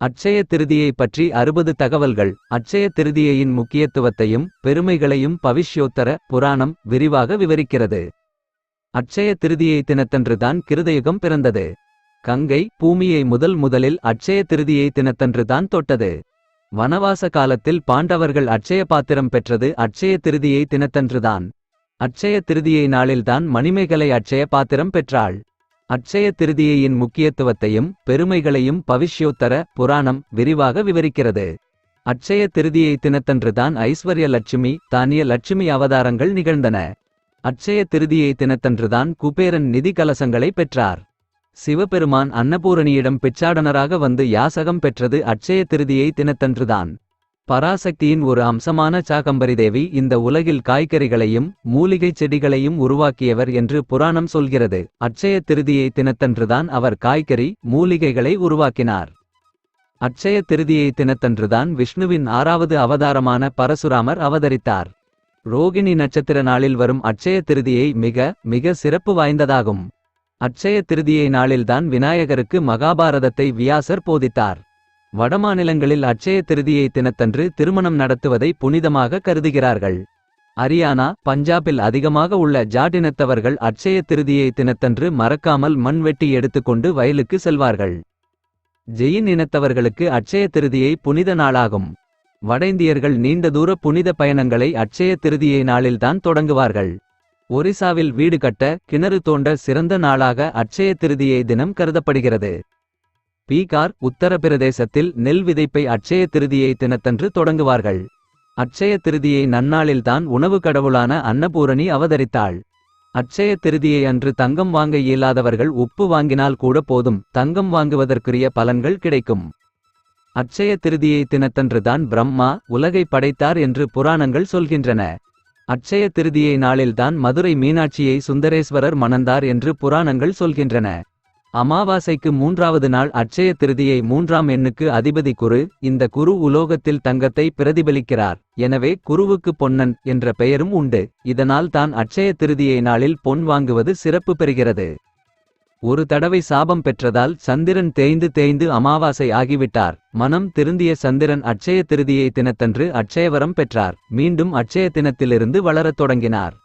அட்சய திருதியை பற்றி அறுபது தகவல்கள். அட்சய திருதியையின் முக்கியத்துவத்தையும் பெருமைகளையும் பவிஷ்யோத்தர புராணம் விரிவாக விவரிக்கிறது. அட்சய திருதியை தினத்தன்றுதான் கிருதயுகம் பிறந்தது. கங்கை பூமியை முதல் முதலில் அட்சய திருதியை தினத்தன்றுதான் தொட்டது. வனவாச காலத்தில் பாண்டவர்கள் அட்சய பாத்திரம் பெற்றது அட்சய திருதியை தினத்தன்றுதான். அட்சய திருதியை நாளில்தான் மணிமேகலை அட்சய பாத்திரம் பெற்றாள். அட்சய திருதியையின் முக்கியத்துவத்தையும் பெருமைகளையும் பவிஷ்யோத்தர புராணம் விரிவாக விவரிக்கிறது. அட்சய திருதியை தினத்தன்றுதான் ஐஸ்வர்ய லட்சுமி தானிய லட்சுமி அவதாரங்கள் நிகழ்ந்தன. அட்சய திருதியை தினத்தன்றுதான் குபேரன் நிதி கலசங்களை பெற்றார். சிவபெருமான் அன்னபூரணியிடம் பிச்சாடனராக வந்து யாசகம் பெற்றது அட்சய திருதியை தினத்தன்றுதான் பராசக்தியின் ஒரு அம்சமான சாகம்பரி தேவி இந்த உலகில் காய்கறிகளையும் மூலிகைச் செடிகளையும் உருவாக்கியவர் என்று புராணம் சொல்கிறது. அட்சய திருதியை தினத்தன்றுதான் அவர் காய்கறி மூலிகைகளை உருவாக்கினார். அட்சய திருதியை தினத்தன்றுதான் விஷ்ணுவின் ஆறாவது அவதாரமான பரசுராமர் அவதரித்தார். ரோகிணி நட்சத்திர நாளில் வரும் அட்சய திருதியை மிக மிக சிறப்பு வாய்ந்ததாகும். அட்சய திருதியை நாளில்தான் விநாயகருக்கு மகாபாரதத்தை வியாசர் போதித்தார். வடமாநிலங்களில் அட்சய திருதியை தினத்தன்று திருமணம் நடத்துவதை புனிதமாக கருதுகிறார்கள். அரியானா பஞ்சாபில் அதிகமாக உள்ள ஜாட்டினத்தவர்கள் அட்சய திருதியை தினத்தன்று மறக்காமல் மண் வெட்டி எடுத்துக்கொண்டு வயலுக்கு செல்வார்கள். ஜெயின் இனத்தவர்களுக்கு அட்சய திருதியை புனித நாளாகும். வட நீண்ட தூர புனித பயணங்களை அட்சய திருதியை நாளில்தான் தொடங்குவார்கள். ஒரிசாவில் வீடு கட்ட கிணறு தோண்ட சிறந்த நாளாக அட்சய திருதியை தினம் கருதப்படுகிறது. பீகார் உத்தரப்பிரதேசத்தில் நெல் விதைப்பை அட்சய திருதியை தினத்தன்று தொடங்குவார்கள். அட்சய திருதியை நன்னாளில்தான் உணவு கடவுளான அன்னபூரணி அவதரித்தாள். அட்சய திருதியை அன்று தங்கம் வாங்க இயலாதவர்கள் உப்பு வாங்கினால் கூட போதும் தங்கம் வாங்குவதற்குரிய பலன்கள் கிடைக்கும். அட்சய திருதியை தினத்தன்றுதான் பிரம்மா உலகை படைத்தார் என்று புராணங்கள் சொல்கின்றன. அட்சய திருதியை நாளில்தான் மதுரை மீனாட்சியை சுந்தரேஸ்வரர் மணந்தார் என்று புராணங்கள் சொல்கின்றன. அமாவாசைக்கு மூன்றாவது நாள் அட்சய திருதியை மூன்றாம் எண்ணுக்கு அதிபதி குரு இந்த குரு உலோகத்தில் தங்கத்தை பிரதிபலிக்கிறார். எனவே குருவுக்கு பொன்னன் என்ற பெயரும் உண்டு. இதனால் தான் அட்சய திருதியை நாளில் பொன் வாங்குவது சிறப்பு பெறுகிறது. ஒரு தடவை சாபம் பெற்றதால் சந்திரன் தேய்ந்து தேய்ந்து அமாவாசை ஆகிவிட்டார். மனம் திருந்திய சந்திரன் அட்சய திருதியை தினத்தன்று அட்சயவரம் பெற்றார். மீண்டும் அட்சய தினத்திலிருந்து வளரத் தொடங்கினார்.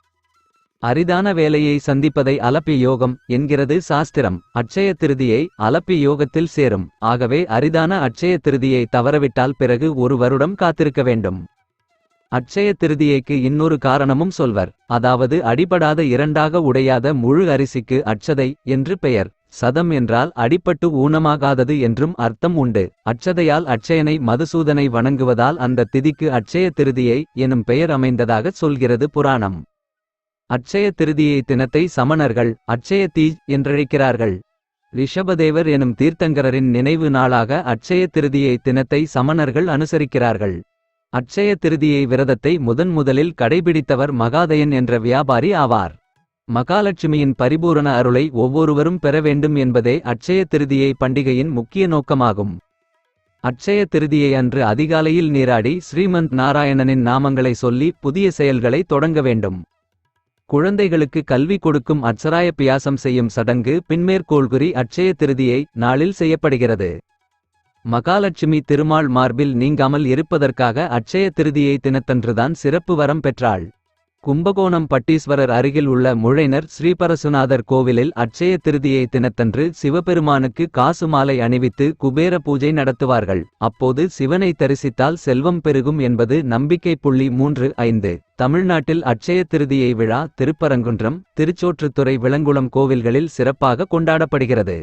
அரிதான வேலையை சந்திப்பதை அலப்பி யோகம் என்கிறது சாஸ்திரம். அட்சய திருதியை அலப்பி யோகத்தில் சேரும். ஆகவே அரிதான அட்சய திருதியை தவறவிட்டால் பிறகு ஒரு வருடம் காத்திருக்க வேண்டும். அட்சய திருதியைக்கு இன்னொரு காரணமும் சொல்வர். அதாவது அடிபடாத இரண்டாக உடையாத முழு அரிசிக்கு அட்சதை என்று பெயர். சதம் என்றால் அடிபட்டு ஊனமாகாதது என்றும் அர்த்தம் உண்டு. அட்சதையால் அட்சயனை மதுசூதனை வணங்குவதால் அந்த திதிக்கு அட்சய திருதியை எனும் பெயர் அமைந்ததாகச் சொல்கிறது புராணம். அட்சய திருதியை தினத்தை சமணர்கள் அட்சய தீஜ் என்றழைக்கிறார்கள். ரிஷபதேவர் எனும் தீர்த்தங்கரரின் நினைவு நாளாக அட்சய திருதியை தினத்தை சமணர்கள் அனுசரிக்கிறார்கள். அட்சய திருதியை விரதத்தை முதன் முதலில் கடைபிடித்தவர் மகாதயன் என்ற வியாபாரி ஆவார். மகாலட்சுமியின் பரிபூரண அருளை ஒவ்வொருவரும் பெற வேண்டும் என்பதே அட்சய திருதியை பண்டிகையின் முக்கிய நோக்கமாகும். அட்சய திருதியை அன்று அதிகாலையில் நீராடி ஸ்ரீமந்த் நாராயணனின் நாமங்களை சொல்லி புதிய செயல்களை தொடங்க வேண்டும். குழந்தைகளுக்கு கல்வி கொடுக்கும் அட்சராய பியாசம் செய்யும் சடங்கு பின்மேற்கோள்குறி அட்சய திருதியை நாளில் செய்யப்படுகிறது. மகாலட்சுமி திருமால் மார்பில் நீங்காமல் இருப்பதற்காக அட்சய திருதியை தினத்தன்றுதான் சிறப்பு வரம் பெற்றாள். கும்பகோணம் பட்டீஸ்வரர் அருகில் உள்ள முழைனர் ஸ்ரீபரசுநாதர் கோவிலில் அட்சய திருதியை தினத்தன்று சிவபெருமானுக்கு காசு மாலை அணிவித்து குபேர பூஜை நடத்துவார்கள். அப்போது சிவனை தரிசித்தால் செல்வம் பெருகும் என்பது நம்பிக்கை புள்ளி மூன்று ஐந்து. தமிழ்நாட்டில் அட்சய திருதியை விழா திருப்பரங்குன்றம் திருச்சோற்றுத்துறை விளங்குளம் கோவில்களில் சிறப்பாக கொண்டாடப்படுகிறது.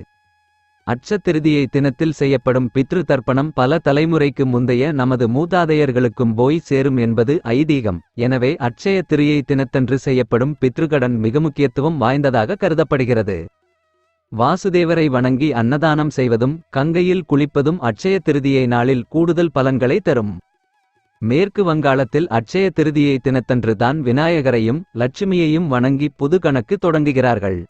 அச்சத்திருதியை தினத்தில் செய்யப்படும் பித்ரு தர்ப்பணம் பல தலைமுறைக்கு முந்தைய நமது மூதாதையர்களுக்கும் போய் சேரும் என்பது ஐதீகம். எனவே அட்சய திரியை தினத்தன்று செய்யப்படும் பித்ருகடன் மிக முக்கியத்துவம் வாய்ந்ததாக கருதப்படுகிறது. வாசுதேவரை வணங்கி அன்னதானம் செய்வதும் கங்கையில் குளிப்பதும் அட்சய திருதியை நாளில் கூடுதல் பலன்களை தரும். மேற்கு வங்காளத்தில் அட்சய திருதியை தினத்தன்று தான் விநாயகரையும் லட்சுமியையும் வணங்கி புது கணக்கு தொடங்குகிறார்கள்.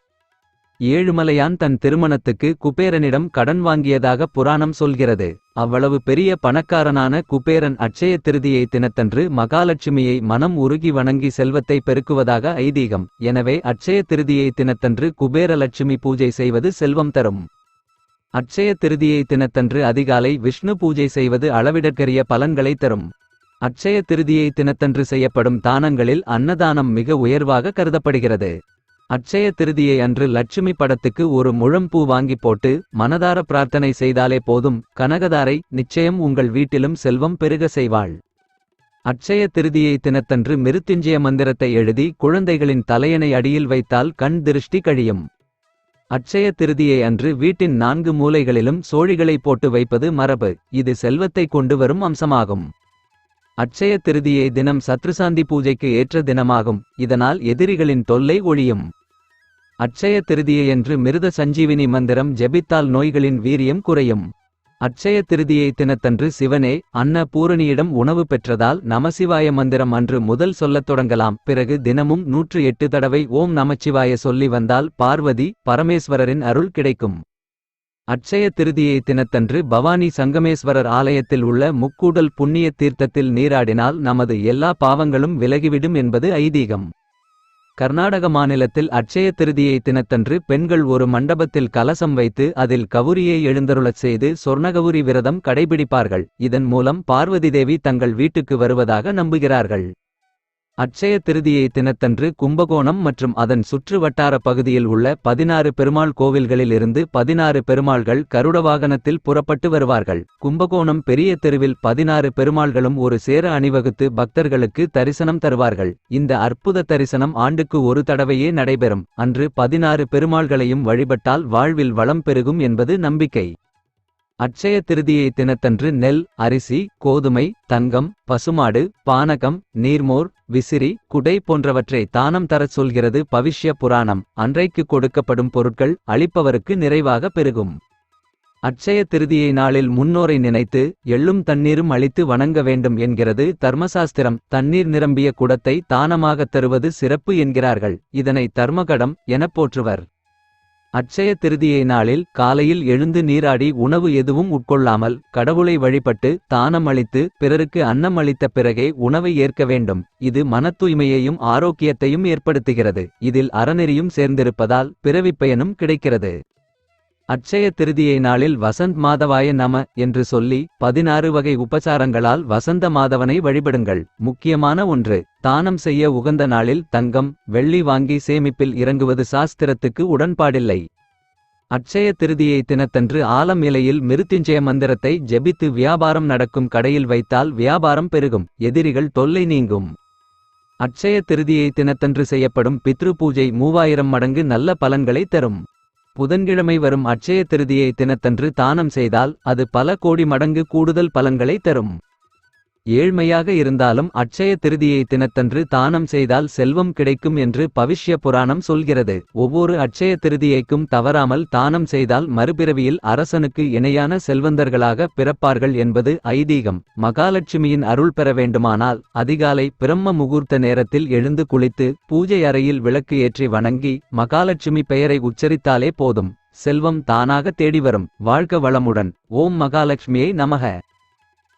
ஏழுமலையான் தன் திருமணத்துக்கு குபேரனிடம் கடன் வாங்கியதாக புராணம் சொல்கிறது. அவ்வளவு பெரிய பணக்காரனான குபேரன் அட்சய திருதியை தினத்தன்று மகாலட்சுமியை மனம் உருகி வணங்கி செல்வத்தை பெருக்குவதாக ஐதீகம். எனவே அட்சய திருதியை தினத்தன்று குபேரலட்சுமி பூஜை செய்வது செல்வம் தரும். அட்சய திருதியை தினத்தன்று அதிகாலை விஷ்ணு பூஜை செய்வது அளவிடற்கரிய பலன்களை தரும். அட்சய திருதியை தினத்தன்று செய்யப்படும் தானங்களில் அன்னதானம் மிக உயர்வாக கருதப்படுகிறது. அட்சய திருதியை அன்று லட்சுமி படத்துக்கு ஒரு முழம் பூ வாங்கி போட்டு மனதார பிரார்த்தனை செய்தாலே போதும். கனகதாரை நிச்சயம் உங்கள் வீட்டிலும் செல்வம் பெருக செய்வாள். அட்சய திருதியை தினத்தன்று மிருத்துஞ்சய மந்திரத்தை எழுதி குழந்தைகளின் தலையணை அடியில் வைத்தால் கண் திருஷ்டி கழியும். அட்சய திருதியை அன்று வீட்டின் நான்கு மூலைகளிலும் சோழிகளை போட்டு வைப்பது மரபு. இது செல்வத்தை கொண்டு வரும் அம்சமாகும். அட்சய திருதியை தினம் சத்ருசாந்தி பூஜைக்கு ஏற்ற தினமாகும். இதனால் எதிரிகளின் தொல்லை ஒழியும். அட்சய திருதியையன்று மிருத சஞ்சீவினி மந்திரம் ஜெபித்தால் நோய்களின் வீரியம் குறையும். அட்சய திருதியை தினத்தன்று சிவனே அன்ன பூரணியிடம் உணவு பெற்றதால் நமசிவாய மந்திரம் அன்று முதல் சொல்லத் தொடங்கலாம். பிறகு தினமும் நூற்று எட்டு தடவை ஓம் நமச்சிவாய சொல்லி வந்தால் பார்வதி பரமேஸ்வரரின் அருள் கிடைக்கும். அட்சய திருதியை தினத்தன்று பவானி சங்கமேஸ்வரர் ஆலயத்தில் உள்ள முக்கூடல் புண்ணிய தீர்த்தத்தில் நீராடினால் நமது எல்லா பாவங்களும் விலகிவிடும் என்பது ஐதீகம். கர்நாடக மாநிலத்தில் அட்சய திருதியை தினத்தன்று பெண்கள் ஒரு மண்டபத்தில் கலசம் வைத்து அதில் கவுரியை எழுந்தருளச் செய்து சொர்ணகவுரி விரதம் கடைபிடிப்பார்கள். இதன் மூலம் பார்வதி தேவி தங்கள் வீட்டுக்கு வருவதாக நம்புகிறார்கள். அட்சய திருதியை தினத்தன்று கும்பகோணம் மற்றும் அதன் சுற்று வட்டார பகுதியில் உள்ள பதினாறு பெருமாள் கோவில்களில் இருந்து பதினாறு பெருமாள்கள் கருட வாகனத்தில் புறப்பட்டு வருவார்கள். கும்பகோணம் பெரிய தெருவில் பதினாறு பெருமாள்களும் ஒரு சேர அணிவகுத்து பக்தர்களுக்கு தரிசனம் தருவார்கள். இந்த அற்புத தரிசனம் ஆண்டுக்கு ஒரு தடவையே நடைபெறும். அன்று பதினாறு பெருமாள்களையும் வழிபட்டால் வாழ்வில் வளம் பெருகும் என்பது நம்பிக்கை. அட்சய திருதியை தினத்தன்று நெல் அரிசி கோதுமை தங்கம் பசுமாடு பானகம் நீர்மோர் விசிறி குடை போன்றவற்றை தானம் தரச் சொல்கிறது பவிஷ்ய புராணம். அன்றைக்கு கொடுக்கப்படும் பொருட்கள் அளிப்பவருக்கு நிறைவாக பெருகும். அட்சய திருதியை நாளில் முன்னோரை நினைத்து எள்ளும் தண்ணீரும் அளித்து வணங்க வேண்டும் என்கிறது தர்மசாஸ்திரம். தண்ணீர் நிரம்பிய குடத்தை தானமாகத் தருவது சிறப்பு என்கிறார்கள். இதனை தர்மகடம் எனப் போற்றுவர். அட்சய திருதியை நாளில் காலையில் எழுந்து நீராடி உணவு எதுவும் உட்கொள்ளாமல் கடவுளை வழிபட்டு தானம் அளித்து பிறருக்கு அன்னம் அளித்த பிறகே உணவை ஏற்க வேண்டும். இது மனத் தூய்மையையும் ஆரோக்கியத்தையும் ஏற்படுத்துகிறது. இதில் அறநெறியும் சேர்ந்திருப்பதால் பிறவிப்பயனும் கிடைக்கிறது. அட்சய திருதியை நாளில் வசந்த் மாதவாய நம என்று சொல்லி பதினாறு வகை உபசாரங்களால் வசந்த மாதவனை வழிபடுங்கள். முக்கியமான ஒன்று தானம் செய்ய உகந்த நாளில் தங்கம் வெள்ளி வாங்கி சேமிப்பில் இறங்குவது சாஸ்திரத்துக்கு உடன்பாடில்லை. அட்சய திருதியை தினத்தன்று ஆலம் இலையில் மிருத்திஞ்சய மந்திரத்தை ஜெபித்து வியாபாரம் நடக்கும் கடையில் வைத்தால் வியாபாரம் பெருகும் எதிரிகள் தொல்லை நீங்கும். அட்சய திருதியை தினத்தன்று செய்யப்படும் பித்ரு பூஜை மூவாயிரம் மடங்கு நல்ல பலன்களை தரும். புதன்கிழமை வரும் அட்சய திருதியை தினத்தன்று தானம் செய்தால் அது பல கோடி மடங்கு கூடுதல் பலன்களை தரும். ஏழ்மையாக இருந்தாலும் அட்சய திருதியை தினத்தன்று தானம் செய்தால் செல்வம் கிடைக்கும் என்று பவிஷ்ய புராணம் சொல்கிறது. ஒவ்வொரு அட்சய திருதியைக்கும் தவறாமல் தானம் செய்தால் மறுபிறவியில் அரசனுக்கு இணையான செல்வந்தர்களாக பிறப்பார்கள் என்பது ஐதீகம். மகாலட்சுமியின் அருள் பெற வேண்டுமானால் அதிகாலை பிரம்ம முகூர்த்த நேரத்தில் எழுந்து குளித்து பூஜை அறையில் விளக்கு ஏற்றி வணங்கி மகாலட்சுமி பெயரை உச்சரித்தாலே போதும். செல்வம் தானாக தேடி வரும் வாழ்க வளமுடன். ஓம் மகாலட்சுமியை நமக.